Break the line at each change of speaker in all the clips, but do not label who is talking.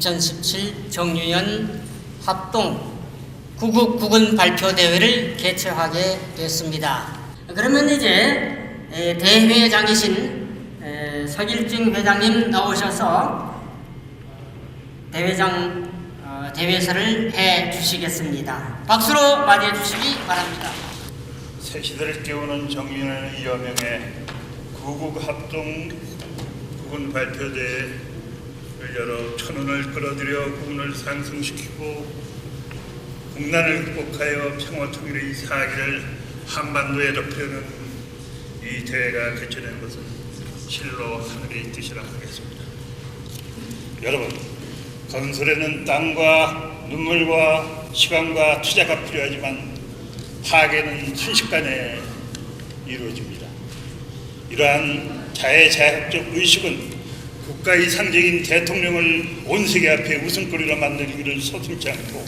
제3회 2017 정유연 합동 구국 국은 발표 대회를 개최하게 됐습니다. 그러면 이제 에, 대회장이신 에, 서길증 회장님 나오셔서 대회장 어, 대회설을 해 주시겠습니다. 박수로 맞이해 주시기 바랍니다.
새 시대를 깨우는 정윤의 여명에 구국 합동 국군 발표대회를 열어 천원을 끌어들여 국군을 상승시키고 국난을 극복하여 평화 통일의 사기를 한반도에 덮으려는 이 대회가 개최된 것은 실로 하늘의 뜻이라 하겠습니다. 여러분, 건설에는 땀과 눈물과 시간과 투자가 필요하지만 파괴는 순식간에 이루어집니다. 이러한 자해자학적 의식은 국가의 상징인 대통령을 온 세계 앞에 웃음거리로 만들기를 서슴지 않고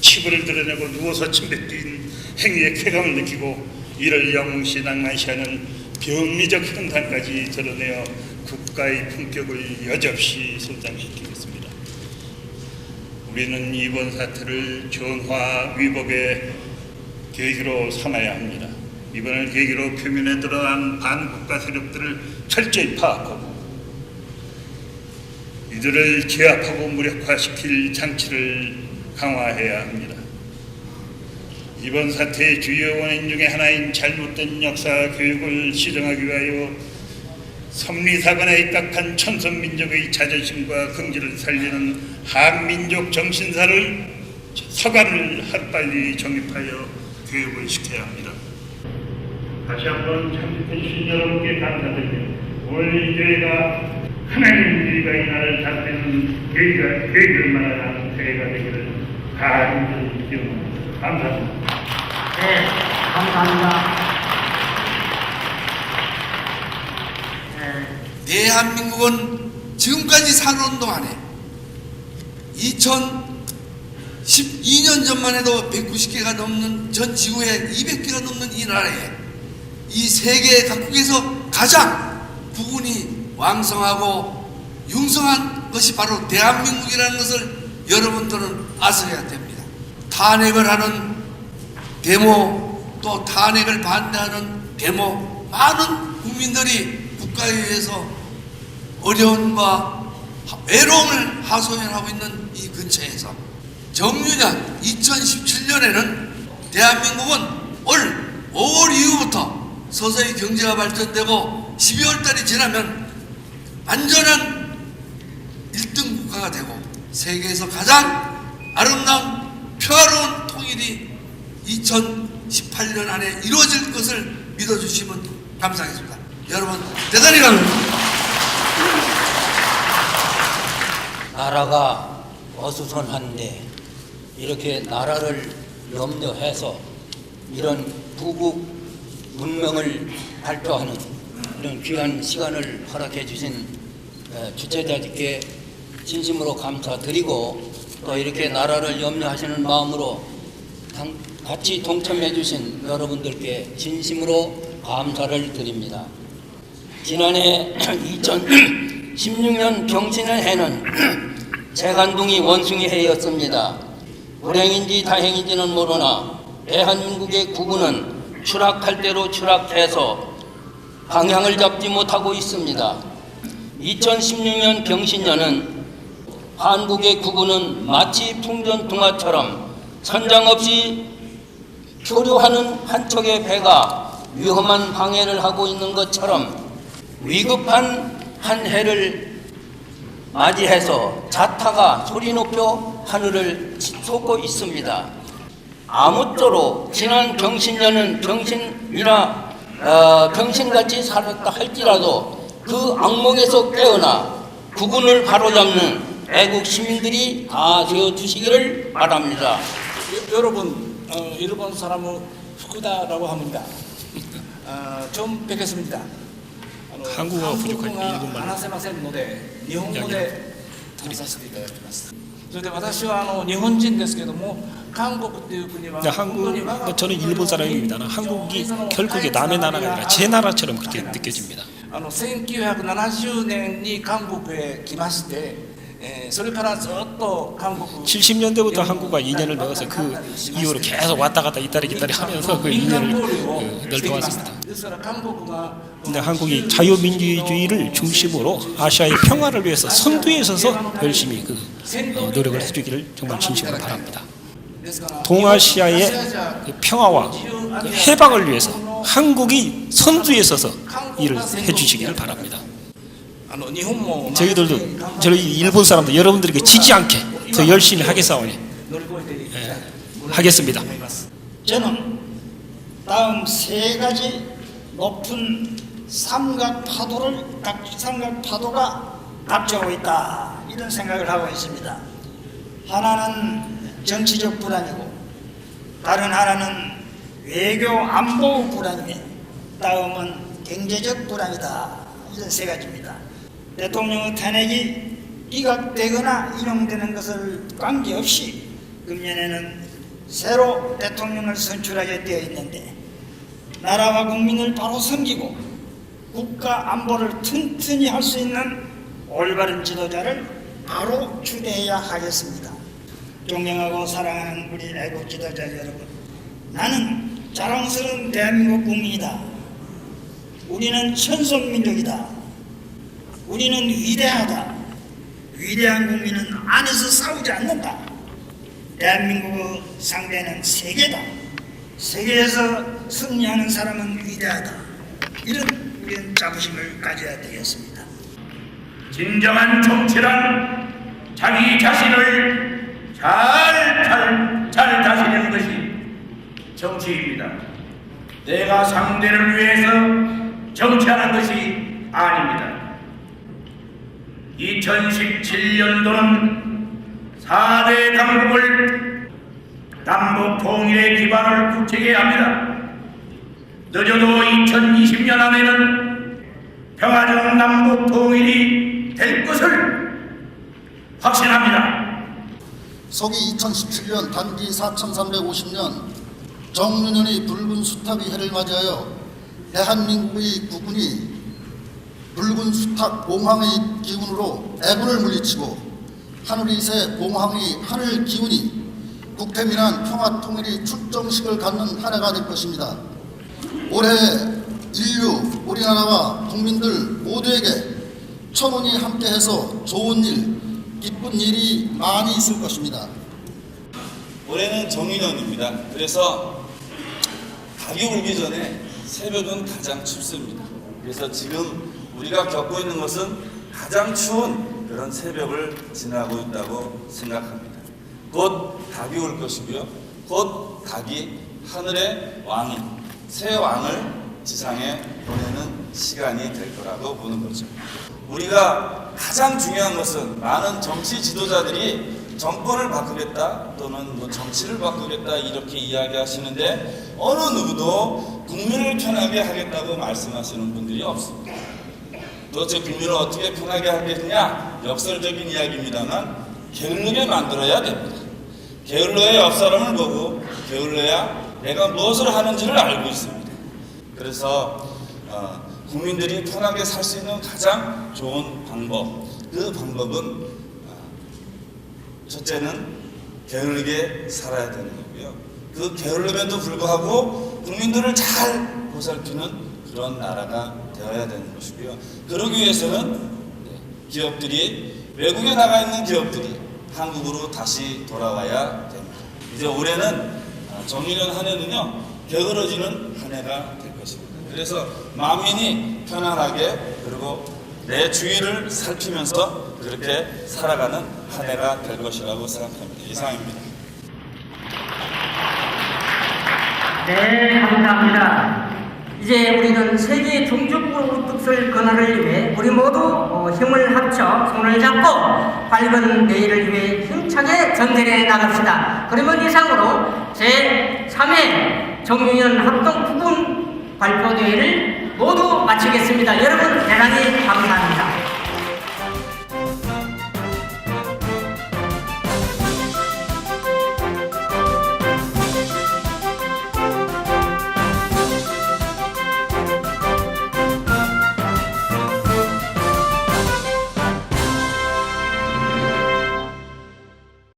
치부를 드러내고 누워서 침 뱉긴 행위의 쾌감을 느끼고 이를 영웅시 낭만시하는 병리적 행탄까지 드러내어 국가의 품격을 여접시 손상시키겠습니다. 우리는 이번 사태를 전화 위복의 계기로 삼아야 합니다. 이번을 계기로 표면에 드러난 반국가 세력들을 철저히 파악하고 이들을 제압하고 무력화시킬 장치를 강화해야 합니다. 이번 사태의 주요 원인 중에 하나인 잘못된 역사 교육을 시정하기 위하여 섭리사관에 입각한 천선민족의 자존심과 긍지를 살리는 한민족 정신사를 서관을 하루빨리 정립하여 교육을 시켜야 합니다. 다시 한번 참석해 주신 여러분께 감사드리며 오늘 이 교회가 하나님 우리가 이 나라를 다스리는 계기가 계기를 말하는 대회가 되기를 간절히 기원합니다. 감사합니다.
네, 감사합니다. 네,
대한민국은 지금까지 살아온 동안에 2012년 전만 해도 190개가 넘는 전 지구에 200개가 넘는 이 나라에 이 세계 각국에서 가장 부군이 왕성하고 융성한 것이 바로 대한민국이라는 것을 여러분들은 아셔야 됩니다. 탄핵을 하는 데모 또 탄핵을 반대하는 데모 많은 국민들이 국가에 의해서 어려움과 외로움을 하소연하고 있는 이 근처에서 정유년 2017년에는 대한민국은 올 5월 이후부터 서서히 경제가 발전되고 12월 달이 지나면 완전한 1등 국가가 되고 세계에서 가장 아름다운 평화로운 통일이 2018년 안에 이루어질 것을 믿어주시면 감사하겠습니다. 여러분 대단히 감사합니다.
나라가 어수선한데 이렇게 나라를 염려해서 이런 부국 문명을 발표하는 이런 귀한 시간을 허락해 주신 에, 주최자들께 진심으로 감사드리고 또 이렇게 나라를 염려하시는 마음으로 당- 같이 동참해 주신 여러분들께 진심으로 감사를 드립니다. 지난해 2016년 병신의 해는 재간둥이 원숭이 해였습니다. 불행인지 다행인지는 모르나 대한민국의 구군은 추락할 대로 추락해서 방향을 잡지 못하고 있습니다. 2016년 병신년은 한국의 구군은 마치 풍전등화처럼 선장 없이 표류하는 한 척의 배가 위험한 항해를 하고 있는 것처럼 위급한 한 해를 맞이해서 자타가 소리 높여 하늘을 솟고 있습니다. 아무쪼록 지난 병신년은 병신이나 어, 병신같이 살았다 할지라도 그 악몽에서 깨어나 구군을 바로잡는 애국 시민들이 다 되어 주시기를 바랍니다.
여- 여러분 어, 일본 사람은 후쿠다라고 합니다. 어, 처음 뵙겠습니다.
한국어가 부족하니까 일본말.
話せませんので日本語で話させていただきます。それで私はあの日本人ですけども 한국
네, 한국
뭐
저는 일본 사람입니다. 한국이 결국에 남의 나라가 아니라 제 나라처럼 그렇게 느껴집니다.
1970년에 한국에
70년대부터 한국과 인연을 맺어서 그 이후로 계속 왔다 갔다 이따리 기따리 하면서 그 인연을 넓혀왔습니다.
예,
근데 한국이 자유민주주의를 중심으로 아시아의 평화를 위해서 선두에 서서 열심히 그 어, 노력을 해주기를 정말 진심으로 바랍니다. 동아시아의 평화와 해방을 위해서 한국이 선두에 서서 일을 해주시기를 바랍니다. 저희들도 저희 일본 사람들 여러분들에게 지지 않게 더 열심히 하겠사오니
예,
하겠습니다.
저는 다음 세 가지 높은 삼각 파도를 삼각 파도가 닥쳐오고 있다 이런 생각을 하고 있습니다. 하나는 정치적 불안이고 다른 하나는 외교 안보 불안이며 다음은 경제적 불안이다 이런 세 가지입니다. 대통령의 탄핵이 기각되거나 인용되는 것을 관계없이 금년에는 새로 대통령을 선출하게 되어 있는데 나라와 국민을 바로 섬기고 국가 안보를 튼튼히 할 수 있는 올바른 지도자를 바로 추대해야 하겠습니다. 존경하고 사랑하는 우리 애국 지도자 여러분, 나는 자랑스러운 대한민국 국민이다. 우리는 천성민족이다. 우리는 위대하다. 위대한 국민은 안에서 싸우지 않는다. 대한민국의 상대는 세계다. 세계에서 승리하는 사람은 위대하다. 이런 우리는 자부심을 가져야 되겠습니다.
진정한 정치란 자기 자신을 잘, 잘, 잘 다스리는 것이 정치입니다. 내가 상대를 위해서 정치하는 것이 아닙니다. 2017년도는 4대 강국을 남북 통일의 기반을 굳히게 합니다. 늦어도 2020년 안에는 평화적 남북 통일이 될 것을 확신합니다.
서기 2017년 단기 4350년 정윤현의 붉은 수탉의 해를 맞이하여 대한민국의 국군이 붉은 수탉 봉황의 기운으로 애군을 물리치고 하늘이 새 봉황의 하늘 기운이 국태민한 평화 통일의 출정식을 갖는 한 해가 될 것입니다. 올해 인류, 우리나라와 국민들 모두에게 천운이 함께해서 좋은 일, 기쁜 일이 많이 있을 것입니다.
올해는 정인년입니다. 그래서 닭이 울기 전에 새벽은 가장 춥습니다. 그래서 지금 우리가 겪고 있는 것은 가장 추운 그런 새벽을 지나고 있다고 생각합니다. 곧 닭이 올 것이고요. 곧 닭이 하늘의 왕인 새 왕을 지상에 보내는 시간이 될 거라고 보는 거죠. 우리가 가장 중요한 것은 많은 정치 지도자들이 정권을 바꾸겠다 또는 뭐 정치를 바꾸겠다 이렇게 이야기하시는데 어느 누구도 국민을 편하게 하겠다고 말씀하시는 분들이 없습니다. 도대체 국민을 어떻게 편하게 하겠느냐? 역설적인 이야기입니다만 게을르게 만들어야 됩니다. 게을러야 옆 사람을 보고 게을러야 내가 무엇을 하는지를 알고 있습니다. 그래서 어, 국민들이 편하게 살 수 있는 가장 좋은 방법 그 방법은 어, 첫째는 게으르게 살아야 되는 거고요. 그 게으름에도 불구하고 국민들을 잘 보살피는 그런 나라가 되어야 되는 것이고요. 그러기 위해서는 네, 기업들이 외국에 나가 있는 기업들이 한국으로 다시 돌아와야 됩니다. 이제 올해는 아, 정의년 한 해는요 게으러지는 한 해가 될 것입니다. 그래서 만민이 편안하게 그리고 내 주위를 살피면서 그렇게 살아가는 한 해가 될 것이라고 생각합니다. 이상입니다.
네, 감사합니다. 이제 우리는 세계 종족부 특설 건화를 위해 우리 모두 어, 힘을 합쳐 손을 잡고 밝은 내일을 위해 힘차게 전진해 나갑시다. 그러면 이상으로 제3회 정유년 합동 부분 발표대회를 모두 마치겠습니다. 여러분 대단히 감사합니다.